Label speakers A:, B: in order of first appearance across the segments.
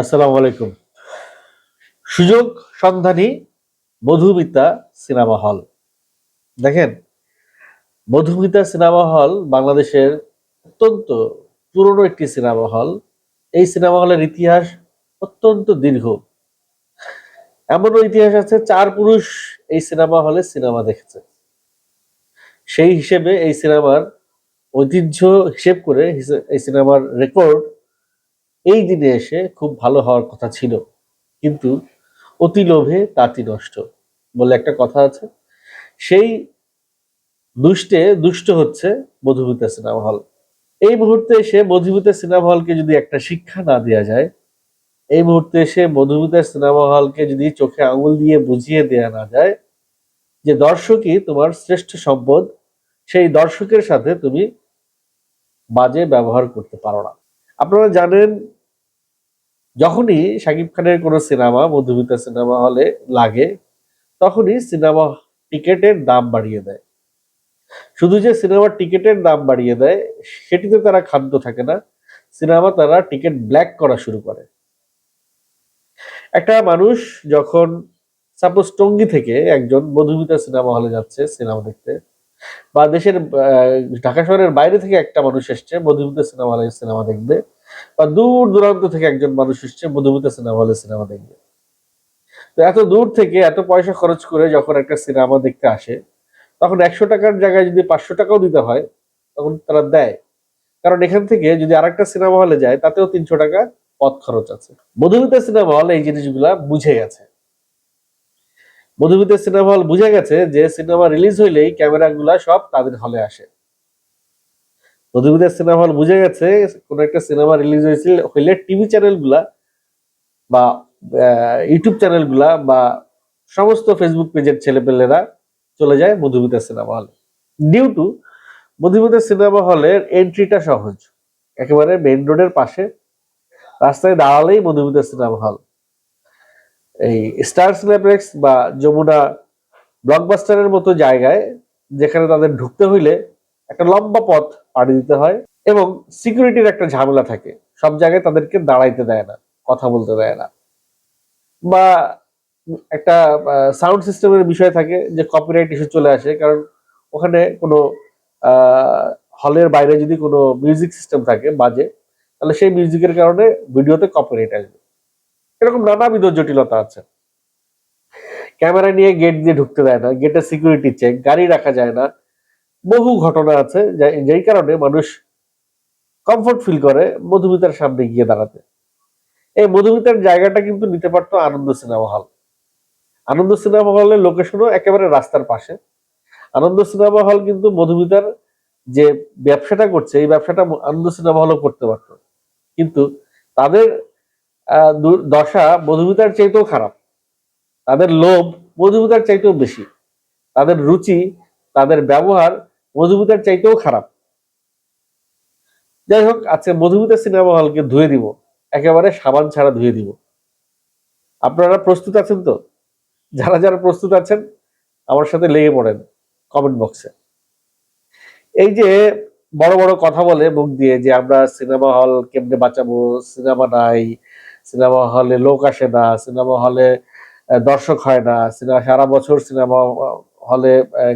A: আসসালামু আলাইকুম। সুযোগ, সন্ধানী, মধুমিতা সিনেমা হল। দেখেন, মধুমিতা সিনেমা হল বাংলাদেশের অত্যন্ত পুরনো একটি সিনেমা হল। এই সিনেমা হলের ইতিহাস অত্যন্ত দীর্ঘ। এমনও ইতিহাস আছে, চার পুরুষ এই সিনেমা হলে সিনেমা দেখেছে। সেই হিসেবে এই সিনেমার ঐতিহ্য হিসেব করে এই সিনেমার রেকর্ড এই দিনে এসে খুব ভালো হওয়ার কথা ছিল। কিন্তু অতি লোভে তাঁতি নষ্ট বলে একটা কথা আছে। সেই দুষ্টে দুষ্ট হচ্ছে মধুমিতা সিনেমা হল। এই মুহূর্তে এসে মধুমিতা সিনেমা হলকে যদি একটা শিক্ষা না দেওয়া যায়, এই মুহূর্তে এসে মধুমিতা সিনেমা হলকে যদি চোখে আঙুল দিয়ে বুঝিয়ে দেয়া না যায়, যে দর্শকই তোমার শ্রেষ্ঠ সম্পদ, সেই দর্শকের সাথে তুমি বাজে ব্যবহার করতে পারো না। আপনারা জানেন যখনই শাকিব খানের কোনো সিনেমা, মধুমিতা সিনেমা হলে লাগে, তখনই সিনেমা টিকেটের দাম বাড়িয়ে দেয়। শুধু যে সিনেমার টিকেটের দাম বাড়িয়ে দেয়, সেটিতে তারা খাদ্য থাকে না। সিনেমা তারা টিকিট ব্ল্যাক করা শুরু করে। একটা মানুষ যখন সাপোজ টঙ্গী থেকে একজন মধুমিতা সিনেমা হলে যাচ্ছে সিনেমা দেখতে, বা দেশের ঢাকা শহরের বাইরে থেকে একটা মানুষ এসছে, মধুমিতা সিনেমা হলে সিনেমা দেখবে বা দূর দূরান্ত থেকে একজন মানুষ এসছে মধুমিতা সিনেমা হলে সিনেমা দেখবে। তো এত দূর থেকে এত পয়সা খরচ করে যখন একটা সিনেমা দেখতে আসে, তখন একশো টাকার জায়গায় যদি পাঁচশো টাকাও দিতে হয়, তখন তারা দেয়। কারণ এখান থেকে যদি আর একটা সিনেমা হলে যায়, তাতেও তিনশো টাকা পথ খরচ আছে। মধুমিতা সিনেমা হল এই জিনিসগুলা বুঝে গেছে। মধুমিতা সিনেমা হল বুঝে গেছে যে সিনেমা রিলিজ হইলেই ক্যামেরাগুলা সব তাদের হলে আসে। মধুমিতা সিনেমা হল বুঝে গেছে, কোন একটা সিনেমা রিলিজ হয়েছিল, হইলে টিভি চ্যানেলগুলা বা ইউটিউব চ্যানেলগুলা বা সমস্ত ফেসবুক পেজের ছেলেপেলেরা চলে যায় মধুমিতা সিনেমা হলে। ডিউ টু মধুমিতা সিনেমা হলের এন্ট্রিটা সহজ। একেবারে মেন রোডের পাশে, রাস্তায় দাঁড়ালেই মধুমিতা সিনেমা হল। এই স্টার সিনেপ্লেক্স বা যমুনা ব্লকবাস্টারের মতো জায়গায়, যেখানে তাদের ঢুকতে হইলে একটা লম্বা পথ পাড়ি দিতে হয় এবং সিকিউরিটির একটা ঝামেলা থাকে। সব জায়গায় তাদেরকে দাঁড়াইতে দেয় না, কথা বলতে দেয় না। বা একটা সাউন্ড সিস্টেমের বিষয় থাকে যে কপিরাইট ইস্যু চলে আসে, কারণ ওখানে কোনো হলের বাইরে যদি কোনো মিউজিক সিস্টেম থাকে, বাজে, তাহলে সেই মিউজিকের কারণে ভিডিওতে কপিরাইট আসবে। এরকম নানাবিধ জটিলতা আছে। ক্যামেরা নিয়ে গেট দিয়ে ঢুকতে দেয় না গেটের সিকিউরিটি চেক গাড়ি রাখা যায় না বহু ঘটনা আছে যেই কারণে মানুষ কমফোর্ট ফিল করে মধুমিতার সামনে গিয়ে দাঁড়াতে। এই মধুমিতার জায়গাটা কিন্তু নিতে পারতো আনন্দ সিনেমা হল। আনন্দ সিনেমা হলের লোকেশনও একেবারে রাস্তার পাশে। আনন্দ সিনেমা হল কিন্তু মধুমিতার যে ব্যবসাটা করছে, এই ব্যবসাটা আনন্দ সিনেমা হলও করতে পারতো। কিন্তু তাদের দশা মধুমিতার চাইতেও খারাপ। তাদের লোভ মধুমিতার চাইতেও বেশি। তাদের রুচি, তাদের ব্যবহার মধুমিতার চাইতেও খারাপ। যাই হোক, আজকে মধুমিতা সিনেমা হলকে ধুয়ে দিব। একেবারে সাবান ছাড়া ধুয়ে দিব। আপনারা প্রস্তুত আছেন তো? যারা যারা প্রস্তুত আছেন, আমার সাথে লেগে পড়েন কমেন্ট বক্সে এই যে বড় বড় কথা বলে মুখ দিয়ে যে আমরা সিনেমা হল কেমনে বাঁচাবো সিনেমা নাই সিনেমা হলে লোক আসে না সিনেমা হলে দর্শক হয় না সিনেমা সারা বছর সিনেমা হলে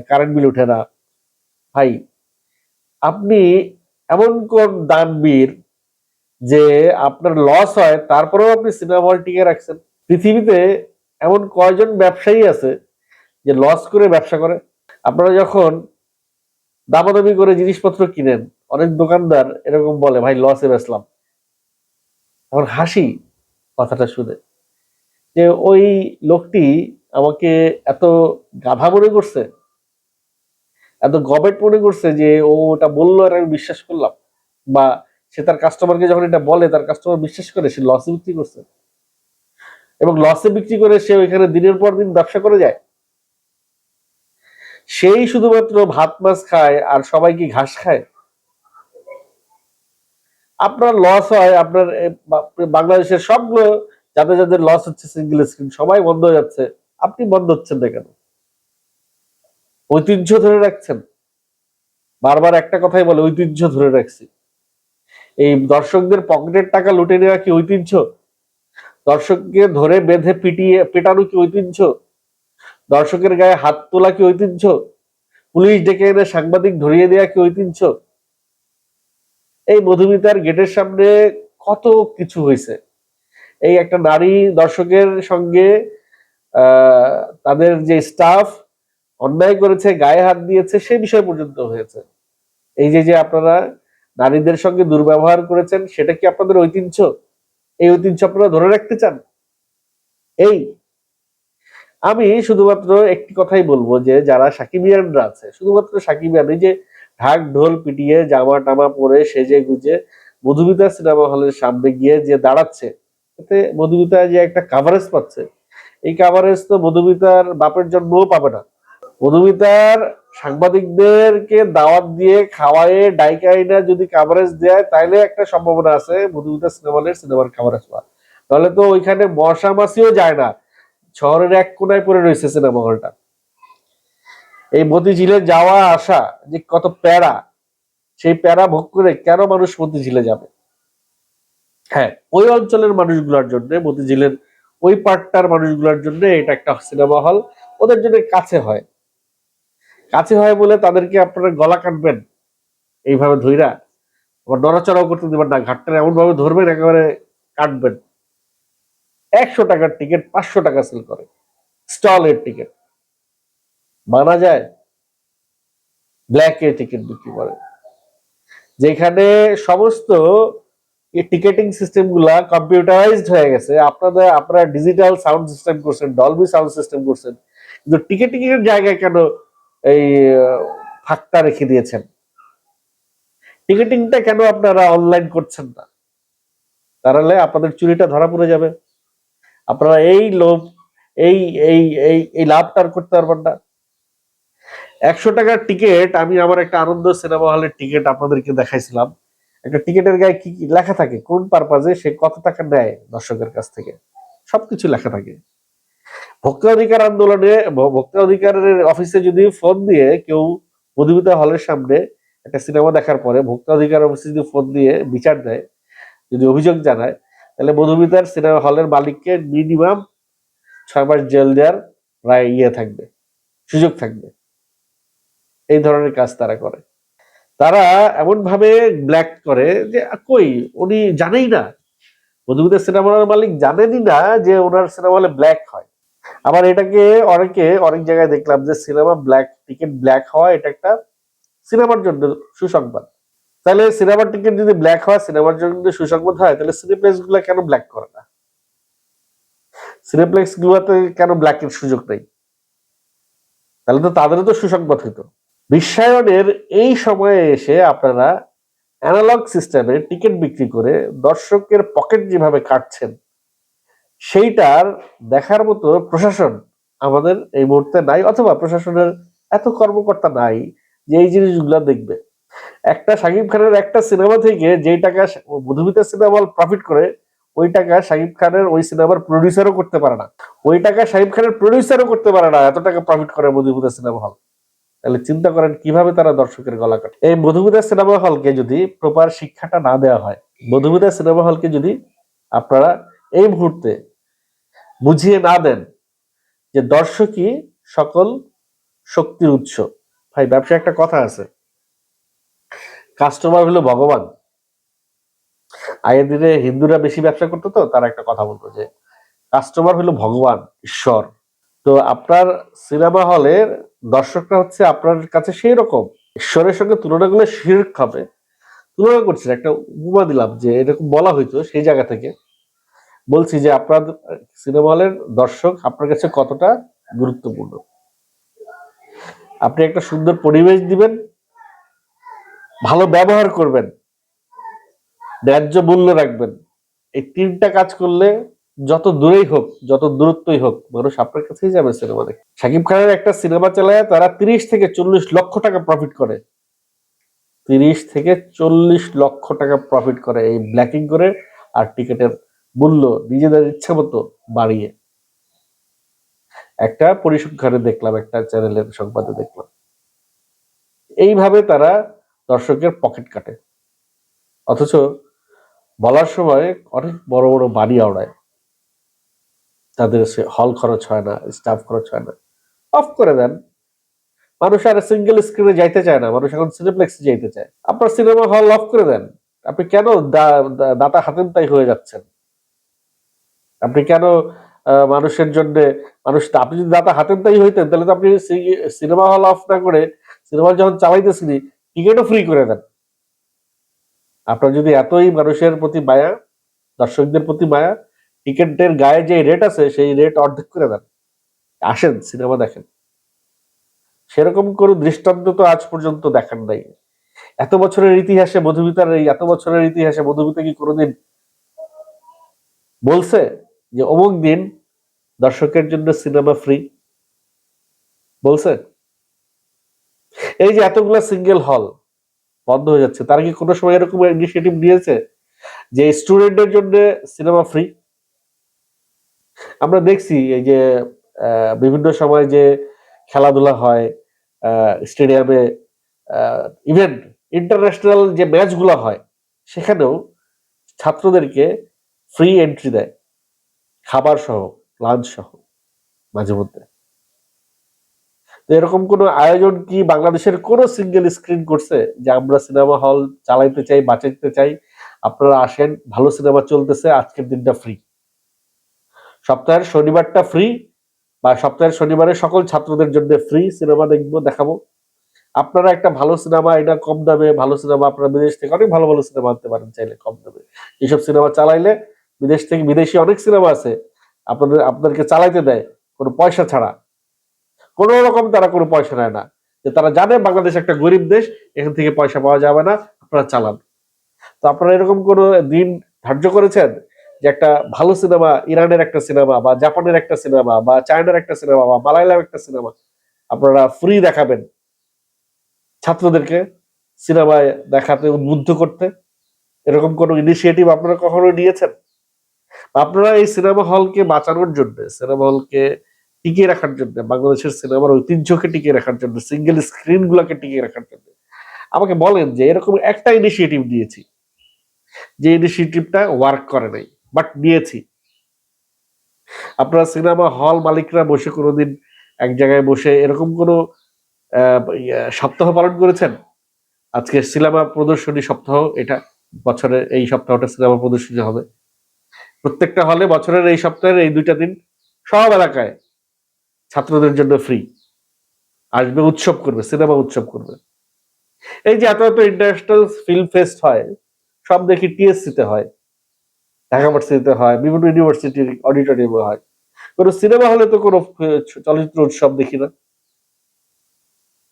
A: কারেন্ট বিল উঠে না। ভাই, আপনি এমন কোন দানবীর যে আপনার লস হয়, তারপরেও আপনি সিনেমা হল টিকে রাখছেন? পৃথিবীতে এমন কয়জন ব্যবসায়ী আছে যে লস করে ব্যবসা করে? আপনারা যখন দামাদামি করে জিনিসপত্র কিনেন, অনেক দোকানদার এরকম বলে, ভাই লসে বেচলাম। এখন হাসি কথাটা শুনে। যে ওই লোকটি আমাকে এত গাধা মনে করছে এত গবেট মনে করছে যে ও ওটা বলল আর আমি বিশ্বাস করলাম। বা সে তার কাস্টমারকে যখন এটা বলে, তার কাস্টমার বিশ্বাস করে, সে লসে বিক্রি করছে। এবং লসে বিক্রি করে সে ওইখানে দিনের পর দিন ব্যবসা করে যায়। সেই শুধুমাত্র ভাত, মাছ খায় আর সবাই কি ঘাস খায়? আপনার লস হয়, আপনার বাংলাদেশের সবগুলো যাদের যাদের লস হচ্ছে সিঙ্গেল স্ক্রিন সবাই বন্ধ হয়ে যাচ্ছে। আপনি বন্ধ হচ্ছেন না কেন? ঐতিহ্য ধরে রাখছেন। বারবার একটা কথাই বলে, ঐতিহ্য ধরে রাখছি। এই দর্শকদের পকেটের টাকা লুটে নেওয়া কি ঐতিহ্য? দর্শককে ধরে বেঁধে পিটিয়ে, পেটানো কি ঐতিহ্য? দর্শকের গায়ে হাত তোলা কি ঐতিহ্য? পুলিশ ডেকে এনে সাংবাদিক ধরিয়ে দেওয়া কি ঐতিহ্য? এই মধুমিতার গেটের সামনে কত কিছু হয়েছে। এই একটা নারী দর্শকের সঙ্গে তাদের যে স্টাফ অন্যায় করেছে, গায়ে হাত দিয়েছে, সে বিষয় পর্যন্ত হয়েছে। এই যে যে আপনারা নারীদের সঙ্গে দুর্ব্যবহার করেছেন, সেটা কি আপনাদের ঐতিহ্য? এই ঐতিহ্য আপনারা ধরে রাখতে চান? এই। আমি শুধুমাত্র একটি কথাই বলব যে, যারা সাকিবিয়ানরা আছে, শুধুমাত্র সাকিবিয়ান এই যে ঢাক, ঢোল পিটিয়ে জামা টামা পরে সেজে গুজে মধুমিতা সিনেমা হলের সামনে গিয়ে যে দাঁড়াচ্ছে, এতে মধুমিতা যে একটা কাভারেজ পাচ্ছে। এই কাভারেজ তো মধুমিতার বাপের জন্মও পাবে না। মধুমিতার সাংবাদিকদেরকে দাওয়াত দিয়ে খাওয়ায়ে ডাইকাইনা যদি কাভারেজ দেয়, তাইলে একটা সম্ভাবনা আছে, মধুমিতা সিনেমা হলের সিনেমার কাভারেজ পাওয়া তাহলে তো ওইখানে মশা মাসিও যায় না। শহরের এক কোনায় পড়ে রয়েছে সিনেমা হলটা। এই মতিঝিলে যাওয়া আসা যে কত প্যারা, সেই প্যারা ভোগ করে কেন মানুষ মতিঝিলে যাবে? হ্যাঁ ওই অঞ্চলের মানুষগুলোর জন্য, মতিঝিলের ওই পার্টটার মানুষগুলোর জন্য এটা একটা সিনেমা হল। ওদের জন্য কাছে হয়। কাছে হয় বলে তাদেরকে আপনারা গলা কাটবেন এইভাবে ধইরা। আবার নড়াচড়াও করতে দেবেন না, ঘাটটা এমন ভাবে ধরবেন, একেবারে কাটবেন। একশো টাকার টিকিট পাঁচশো টাকা সেল করে। স্টলের টিকিট মানা যায় ব্ল্যাকে টিকিট বিক্রি করে। যেখানে সমস্ত টিকেটিং সিস্টেমগুলা কম্পিউটারাইজড হয়ে গেছে। আপনাদের, আপনারা ডিজিটাল সাউন্ড সিস্টেম করছেন ডলবি সাউন্ড সিস্টেম করছেন। কিন্তু টিকেটিং এর জায়গায় কেন এই ফাঁকটা রেখে দিয়েছেন। টিকেটিংটা কেন আপনারা অনলাইন করছেন না? তাহলে আপনাদের চুরিটা ধরা পড়ে যাবে। আপনারা এই লোভ, এই এই এই এই লাভটা আর করতে পারবেন না। একশো টাকার টিকিট, আমি আমার একটা আনন্দ সিনেমা হলের টিকিট আপনাদেরকে দেখাইছিলাম। একটা টিকিটের গায়ে কি কি লেখা থাকে? কোন পারপাজে সে কত টাকা নেয় দর্শকের কাছ থেকে? সবকিছু লেখা থাকে। ভোক্তা অধিকার আন্দোলনে ভোক্তা অধিকারের অফিসে যদি ফোন দিয়ে কেউ মধুমিতা হলের সামনে একটা সিনেমা দেখার পরে ভোক্তা অধিকার অফিসে যদি ফোন দিয়ে বিচার দেয়, যদি অভিযোগ জানায়, তাহলে মধুমিতার সিনেমা হলের মালিককে মিনিমাম ছয় মাস জেল দেওয়ার প্রায় ইয়ে থাকবে, সুযোগ থাকবে। এই ধরনের কাজ তারা করে। তারা এমন ভাবে ব্ল্যাক করে যে কই? উনি জানেই না। মধুমিতার সিনেমা হলের মালিক জানেনই না যে, ওনার সিনেমা হলে ব্ল্যাক হয়। আবার এটাকে অনেকে অনেক জায়গায় দেখলাম যে সিনেমা ব্ল্যাক টিকিট ব্ল্যাক হওয়া এটা একটা সিনেমার জন্য সুসংবাদ। তাহলে সিনেমার টিকিট যদি ব্ল্যাক হয়, সিনেমার জন্য সুসংবাদ হয়, তাহলে সিনেপ্লেক্সগুলা কেন ব্ল্যাক করে না? সিনেপ্লেক্স গুলোতে কেন ব্ল্যাকের সুযোগ নেই? তাহলে তো তাদেরও তো সুসংবাদ হইতো। বিশ্বায়নের এই সময়ে এসে আপনারা অ্যানালগ সিস্টেমে টিকিট বিক্রি করে দর্শকের পকেট যেভাবে কাটছেন সেইটার দেখার মতো প্রশাসন আমাদের এই মুহূর্তে নাই, অথবা প্রশাসনের এত কর্মকর্তা নাই যে এই জিনিসগুলো দেখবে। একটা শাকিব খানের একটা সিনেমা থেকে যেই টাকা মধুমিতা সিনেমা প্রফিট করে, ওই টাকা শাকিব খানের ওই সিনেমার প্রডিউসারও করতে পারে না। ওই টাকা শাকিব খানের প্রডিউসারও করতে পারে না, এত টাকা প্রফিট করে মধুমিতা সিনেমা হল। তাহলে চিন্তা করেন কীভাবে তারা দর্শকের গলা কাটে। এই মধুমিতা সিনেমা হলকে যদি প্রপার শিক্ষাটা না দেওয়া হয়, মধুমিতা সিনেমা হলকে যদি আপনারা এই মুহূর্তে বুঝিয়ে না দেন যে দর্শকই সকল শক্তির উৎস। ভাই, ব্যবসায় একটা কথা আছে। কাস্টমার হলো ভগবান। আগের দিনে হিন্দুরা বেশি ব্যবসা করতো তো, তারা একটা কথা বলতো যে কাস্টমার হলো ভগবান, ঈশ্বর। তো আপনার সিনেমা হলের দর্শকরা হচ্ছে আপনার কাছে সেই রকম। ঈশ্বরের সঙ্গে তুলনা করলে শির্ক হবে তুলনা করছি একটা উপমা দিলাম যে, এরকম বলা হইতো সেই জায়গা থেকে। বলছি যে আপনার সিনেমা হলের দর্শক আপনার কাছে কতটা গুরুত্বপূর্ণ? আপনি একটা সুন্দর পরিবেশ দিবেন, ভালো ব্যবহার করবেন, ন্যায্য মূল্য রাখবেন। এই তিনটা কাজ করলে যত দূরেই হোক, যত দূরত্বই হোক, মানুষ আপনার কাছেই যাবে সিনেমা দেখে শাকিব খানের একটা সিনেমা চালায়, তারা তিরিশ থেকে চল্লিশ লক্ষ টাকা প্রফিট করে। তিরিশ থেকে চল্লিশ লক্ষ টাকা প্রফিট করে এই ব্ল্যাকিং করে, আর টিকিটের মূল্য নিজেদের ইচ্ছা মতো বাড়িয়ে। একটা পরিসংখ্যানে দেখলাম, একটা চ্যানেলের সংবাদে দেখলাম। এইভাবে তারা দর্শকের পকেট কাটে। অথচ বলার সময় অনেক বড় বড় বাড়ি আওড়ায়। তাদের সে হল খরচ হয় না, স্টাফ খরচ হয় না। অফ করে দেন। মানুষ আর সিঙ্গেল স্ক্রিনে যাইতে চায় না, মানুষ এখন সিনেপ্লেক্সে যাইতে চায়। আপনার সিনেমা হল অফ করে দেন। আপনি কেন দাতা হাতেন তাই হয়ে যাচ্ছেন? আপনি কেন মানুষের জন্য, মানুষ আপনি যদি দাতা হাতেন তাই হইতেন, তাহলে তো আপনি সিনেমা হল অফ না করে, সিনেমা যখন চালাইতেছিনি টিকিটও ফ্রি করে দেন। আপনার যদি এতই মানুষের প্রতি মায়া, দর্শকদের প্রতি মায়া, টিকিটের গায়ে যে রেট আছে, সেই রেট অর্ধেক করে দেন। আসেন, সিনেমা দেখেন। সেরকম কোনো দৃষ্টান্ত তো আজ পর্যন্ত দেখান নাই। এত বছরের ইতিহাসে মধুমিতার এই, এত বছরের ইতিহাসে মধুমিতা কি কোনোদিন বলছে? যে অমুক দিন দর্শকের জন্য সিনেমা ফ্রি। বলছে? এই যে এতগুলা সিঙ্গেল হল বন্ধ হয়ে যাচ্ছে, তারা কি কোনো সময় এরকম ইনিশিয়েটিভ নিয়েছে যে স্টুডেন্টের জন্য সিনেমা ফ্রি? আমরা দেখছি এই যে বিভিন্ন সময় যে খেলাধুলা হয় স্টেডিয়ামে ইভেন ইন্টারন্যাশনাল যে ম্যাচগুলো হয়, সেখানেও ছাত্রদেরকে ফ্রি এন্ট্রি দেয়। খাবার সহ লাঞ্চ সহ মাঝে মধ্যে এরকম কোনো আয়োজন কি বাংলাদেশের কোনো সিঙ্গেল স্ক্রিন করছে যে আমরা সিনেমা হল চালাইতে চাই, বাঁচাইতে চাই? আপনারা আসেন, ভালো সিনেমা চলতেছে, আজকের দিনটা ফ্রি সপ্তাহের শনিবারটা ফ্রি বা সপ্তাহের শনিবারে সকল ছাত্রদের জন্য ফ্রি সিনেমা দেখব, দেখাবো। আপনারা একটা ভালো সিনেমা এটা কম দামে, ভালো সিনেমা আপনারা বিদেশ থেকে অনেক ভালো ভালো সিনেমা আনতে পারেন চাইলে কম দামে। এইসব সিনেমা চালাইলে বিদেশ থেকে বিদেশি অনেক সিনেমা আছে, আপনাদের, আপনাদেরকে চালাইতে দেয়, কোনো পয়সা ছাড়া। কোনো রকম তারা কোনো পয়সা নেয় না। যে তারা জানে বাংলাদেশ একটা গরিব দেশ, এখান থেকে পয়সা পাওয়া যাবে না, আপনারা চালান। তো আপনারা এরকম কোনো দিন ধার্য করেছেন যে একটা ভালো সিনেমা, ইরানের একটা সিনেমা বা জাপানের একটা সিনেমা বা চায়নার একটা সিনেমা বা মালায়ালাম একটা সিনেমা আপনারা ফ্রি দেখাবেন? ছাত্রদেরকে সিনেমায় দেখাতে উদ্বুদ্ধ করতে? এরকম কোনো ইনিশিয়েটিভ আপনারা কখনো নিয়েছেন? আপনারা এই সিনেমা হলকে বাঁচানোর জন্য, সিনেমা হলকে টিকিয়ে রাখার জন্য, বাংলাদেশের সিনেমার ঐতিহ্যকে টিকিয়ে রাখার জন্য সিঙ্গেল স্ক্রিন গুলাকে টিকিয়ে রাখার জন্য, আমাকে বলেন যে এরকম একটা ইনিশিয়েটিভ দিয়েছি। যে ইনিশিয়েটিভটা ওয়ার্ক করে নাই বাট নিয়েছি আপনারা সিনেমা হল মালিকরা বসে কোনোদিন এক জায়গায় বসে এরকম কোনো সপ্তাহ পালন করেছেন? আজকে সিনেমা প্রদর্শনী সপ্তাহ, এটা বছরে এই সপ্তাহটা সিনেমা প্রদর্শনী হবে। প্রত্যেকটা হলে বছরের এই সপ্তাহের এই দুইটা দিন সব এলাকায় ছাত্রদের জন্য ফ্রি আসবে, উৎসব করবে, সিনেমা উৎসব করবে। এই যে এত এত ইন্টারন্যাশনাল ফিল্ম ফেস্ট হয়, সব দেখি টিএসসি তে হয়, ঢাকা ভার্সিটিতে হয়, বিভিন্ন ইউনিভার্সিটির অডিটোরিয়ামে হয়। কোনো সিনেমা হলে তো কোনো চলচ্চিত্র উৎসব দেখি না।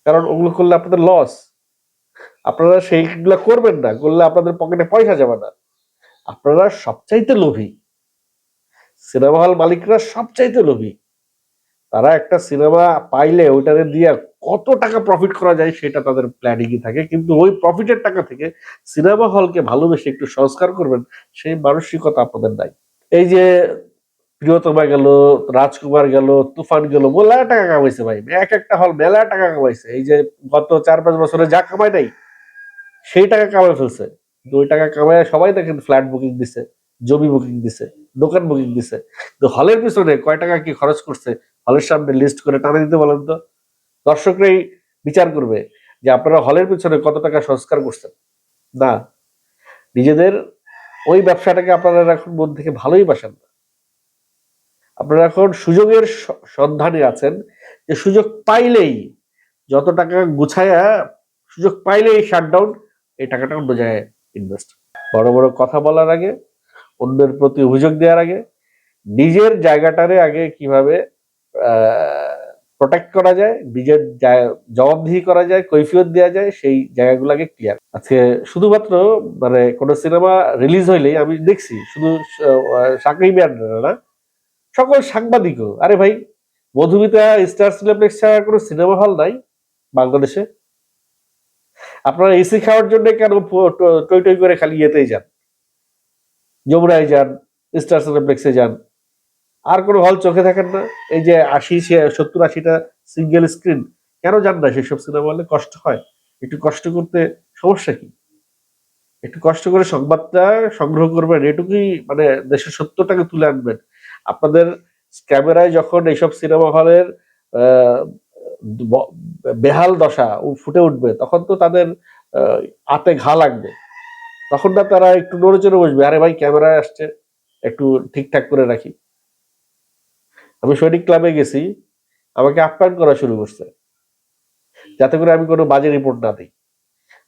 A: কারণ ওগুলো করলে আপনাদের লস আপনারা সেইগুলা করবেন না, করলে আপনাদের পকেটে পয়সা যাবে না। আপনারা সবচাইতে লোভী। সিনেমা হল মালিকরা সবচাইতে লোভী। তারা একটা সিনেমা পাইলে ওইটারে দিয়ে কত টাকা প্রফিট করা যায় সেটা তাদের প্ল্যানিংই থাকে। কিন্তু ওই প্রফিটের টাকা থেকে সিনেমা হলকে ভালোবেসে একটু সংস্কার করবেন, সেই মানসিকতা আপনাদের নাই। এই যে প্রিয়তমা গেল, রাজকুমার গেল, তুফান গেল মেলা টাকা কামাইছে ভাই। এক একটা হল মেলা টাকা কামাইছে। এই যে গত চার পাঁচ বছরে যা কামাই নাই, সেই টাকা কামাই ফেলছে। ওই টাকা কামায় সবাই দেখেন ফ্ল্যাট বুকিং দিছে, জমি বুকিং দিছে। দোকান বুকিং দিছে। তো হলের পিছনে কয় টাকা কি খরচ করছে, হলের সামনে লিস্ট করে টানা দিতে বলেন তো। দর্শকরাই বিচার করবে যে আপনারা হলের পিছনে কত টাকা সংস্কার করছেন। না, নিজেদের ওই ব্যবসাটাকে আপনারা এখন মন থেকে ভালোই বাসেন না আপনারা এখন সুযোগের সন্ধানে আছেন যে সুযোগ পাইলেই, যত টাকা গুছায়া সুযোগ পাইলেই শাটডাউন এই টাকাটা অন্য জায়গায় ইনভেস্ট বড় বড় কথা বলার আগে অন্যের প্রতি অভিযোগ দেওয়ার আগে, নিজের জায়গাটারে আগে কীভাবে প্রোটেক্ট করা যায়, নিজের জবাবদিহি করা যায়, কৈফিয়ত দেওয়া যায়, সেই জায়গাগুলোকে ক্লিয়ার আজকে শুধুমাত্র মানে কোনো সিনেমা রিলিজ হইলেই আমি দেখছি, শুধু সাকিবিয়ান না সকল সাংবাদিকও। আরে ভাই, মধুমিতা, স্টার সিনেপ্লেক্স ছাড়া কোনো সিনেমা হল নাই বাংলাদেশে? আপনারা এসি খাওয়ার জন্য কেন টই টই করে খালি ইয়েতেই যান? যমুনায় যান স্টার সিনেপ্লেক্সে যান আর কোনো হল চোখে থাকেন না। এই যে আশি সত্তর আশিটা সিঙ্গেল স্ক্রিন কেন যান না সেসব সিনেমা হলে? কষ্ট হয়। একটু কষ্ট করতে সমস্যা কি? একটু কষ্ট করে সংবাদটা সংগ্রহ করবেন এটুকুই মানে দেশের সত্যটাকে তুলে আনবেন। আপনাদের ক্যামেরায় যখন এইসব সিনেমা হলের বেহাল দশা ফুটে উঠবে তখন তো তাদের আহ, হাতে ঘা লাগবে। তখন না তারা একটু নড়ে চড়ে বসবে, আরে ভাই, ক্যামেরায় আসছে, একটু ঠিকঠাক করে রাখি। আমি সৈনিক ক্লাবে গেছি, আমাকে আপ্যায়ন করা শুরু করছে, যাতে করে আমি কোনো বাজে রিপোর্ট না দিই।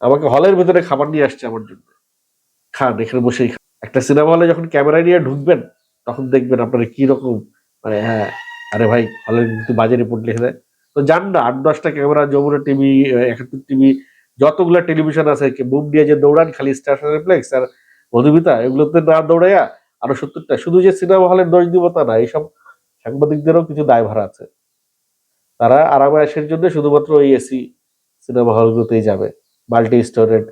A: আমাকে হলের ভিতরে খাবার নিয়ে আসছে আমার জন্য। খান, এখানে বসেই খান। একটা সিনেমা হলে যখন ক্যামেরা নিয়ে ঢুকবেন, তখন দেখবেন আপনারা রকম মানে হ্যাঁ আরে ভাই, হলের কিন্তু বাজে রিপোর্ট লিখে দেয়। তো জান না, আট দশটা camera, Jamuna TV Ekattor TV যতগুলা টেলিভিশন আছে বুম দিয়ে যে দৌড়ান, খালি স্টার রিফ্লেক্স আর মধুমিতা, এগুলোতে না দৌড়াইয়া আরও সত্তরটা। শুধু যে সিনেমা হলের দোষ দিব তা না, এইসব সাংবাদিকদেরও কিছু দায়ভার আছে। তারা আরামে আসার জন্য শুধুমাত্র ওই এসি সিনেমা হলগুলোতেই যাবে মাল্টি স্টোরেড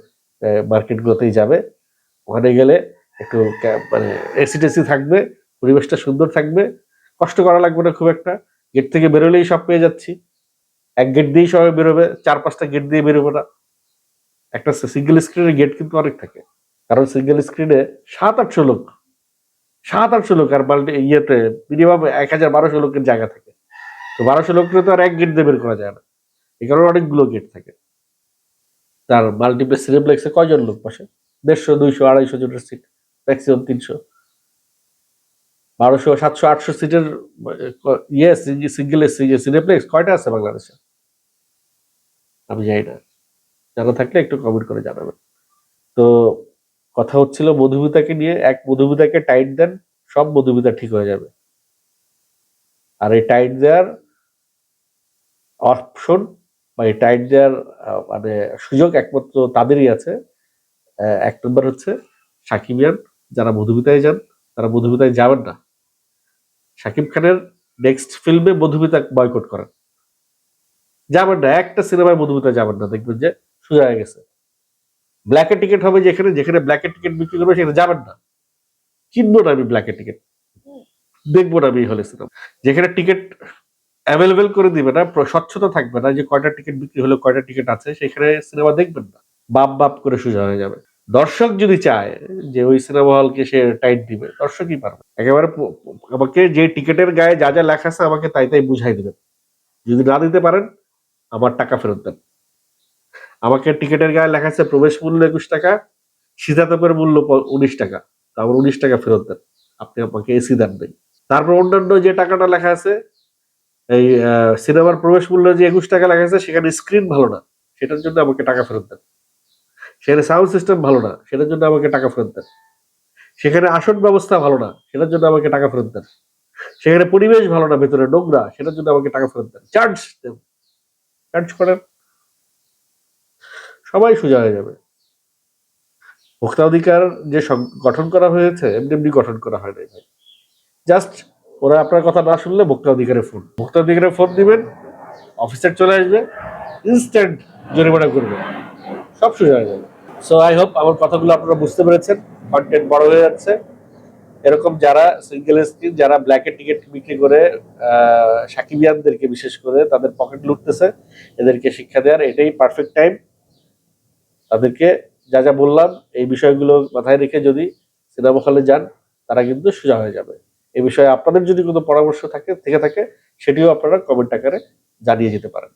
A: মার্কেটগুলোতেই যাবে। ওখানে গেলে একটু মানে এসি টেসি থাকবে, পরিবেশটা সুন্দর থাকবে, কষ্ট করা লাগবে না খুব একটা। গেট থেকে বেরোলেই সব পেয়ে যাচ্ছি। এক গেট দিয়েই সবাই বেরোবে, চার পাঁচটা গেট দিয়ে বেরোবে না। একটা সিঙ্গেল স্ক্রিনের গেট কিন্তু অনেক থাকে। কারণ সিঙ্গেল স্ক্রিনে সাত, আটশো লোক, সাত, আটশো লোক আর মাল্টি ইয়েতে মিনিমাম এক হাজার বারোশো লোকের জায়গা থাকে। তো বারোশো লোককে তো আর এক গেট দিয়ে বের করা যায় না। এই কারণে অনেকগুলো গেট থাকে। তার মাল্টিপ্লেক্স সিনেপ্লেক্সে কয়জন লোক বসে? দেড়শো, দুইশো, আড়াইশো জনের সিট ম্যাক্সিমাম তিনশো। বারোশো, সাতশো, আটশো সিটের ইয়ে সিঙ্গেল সিনেপ্লেক্স কয়টা আছে বাংলাদেশে? আমি জানি না। জানা থাকলে একটু কমেন্ট করে জানাবেন। তো কথা হচ্ছিল মধুমিতাকে নিয়ে, এক মধুমিতাকে টাইট দেন, সব মধুমিতা ঠিক হয়ে যাবে। আর এই টাইট দেওয়ার অপশন বা এই টাইট দেওয়ার মানে সুযোগ একমাত্র তাদেরই আছে। এক নম্বর হচ্ছে সাকিবিয়ান যারা মধুমিতায় যান, তারা মধুমিতায় যাবেন না। সাকিব খানের নেক্সট ফিল্মে মধুমিতা বয়কট করেন। যাবেন না, একটা সিনেমায় মধুমিতা যাবেন না, দেখবেন যে সোজা হয়ে গেছে। ব্ল্যাকের টিকিট হবে যেখানে যেখানে ব্ল্যাকের টিকিট বিক্রি করবে সেখানে যাবেন না। কিনবো না আমি ব্ল্যাকের টিকিট দেখব না আমি হলে সিনেমা যেখানে টিকিট অ্যাভেলেবেল করে দিবে না স্বচ্ছতা থাকবে না যে কয়টা টিকিট বিক্রি হলো, কয়টা টিকিট আছে, সেখানে সিনেমা দেখবেন না। বাপ বাপ করে সোজা হয়ে যাবে। দর্শক যদি চায় যে ওই সিনেমা হলকে সে টাইট দিবে, দর্শকই পারবে। একেবারে আমাকে যে টিকিটের গায়ে যা যা লেখা আছে আমাকে তাই তাই বুঝাই দেবেন। যদি না দিতে পারেন, আমার টাকা ফেরত দেন। আমাকে টিকিটের গায়ে লেখা আছে প্রবেশ মূল্য একুশ টাকা শীতাতপের মূল্য উনিশ টাকা। তো আমার উনিশ টাকা ফেরত দেন। আপনি আমাকে এসি দেন নেই। তারপর অন্যান্য যে টাকাটা লেখা আছে, এই সিনেমার প্রবেশ মূল্য যে একুশ টাকা লেখা আছে, সেখানে স্ক্রিন ভালো না। সেটার জন্য আমাকে টাকা ফেরত দেন। সেখানে সাউন্ড সিস্টেম ভালো না। সেটার জন্য আমাকে টাকা ফেরত দেন। সেখানে আসন ব্যবস্থা ভালো না। সেটার জন্য আমাকে টাকা ফেরত দেন। সেখানে পরিবেশ ভালো না, ভেতরে নোংরা। সেটার জন্য আমাকে টাকা ফেরত দেন। চার্জ দেন। চার্জ করেন। সবাই সোজা হয়ে যাবে। ভোক্তা অধিকার যে গঠন করা হয়েছে এমনি এমনি গঠন করা হয় নাই ভাই। জাস্ট ওরা আপনার কথা না শুনলে ভোক্তা অধিকারে ফোন ভোক্তা অধিকারে ফোন দিবেন অফিসার চলে আসবে ইনস্ট্যান্ট জরিমানা করবে। সব সোজা হয়ে যাবে। সো আই হোপ আমার কথাগুলো আপনারা বুঝতে পেরেছেন। কন্টেন্ট বড় হয়ে যাচ্ছে। এরকম যারা সিঙ্গেল স্ক্রিন যারা ব্ল্যাকের টিকিট বিক্রি করে সাকিবিয়ানদেরকে বিশেষ করে তাদের পকেট লুটতেছে, এদেরকে শিক্ষা দেওয়ার এটাই পারফেক্ট টাইম তাদেরকে যা যা বললাম, এই বিষয়গুলো মাথায় রেখে যদি সিনেমা হলে যান, তারা কিন্তু সোজা হয়ে যাবে। এই বিষয়ে আপনাদের যদি কোনো পরামর্শ থাকে, থেকে থাকে, সেটিও আপনারা কমেন্ট আকারে জানিয়ে যেতে পারেন।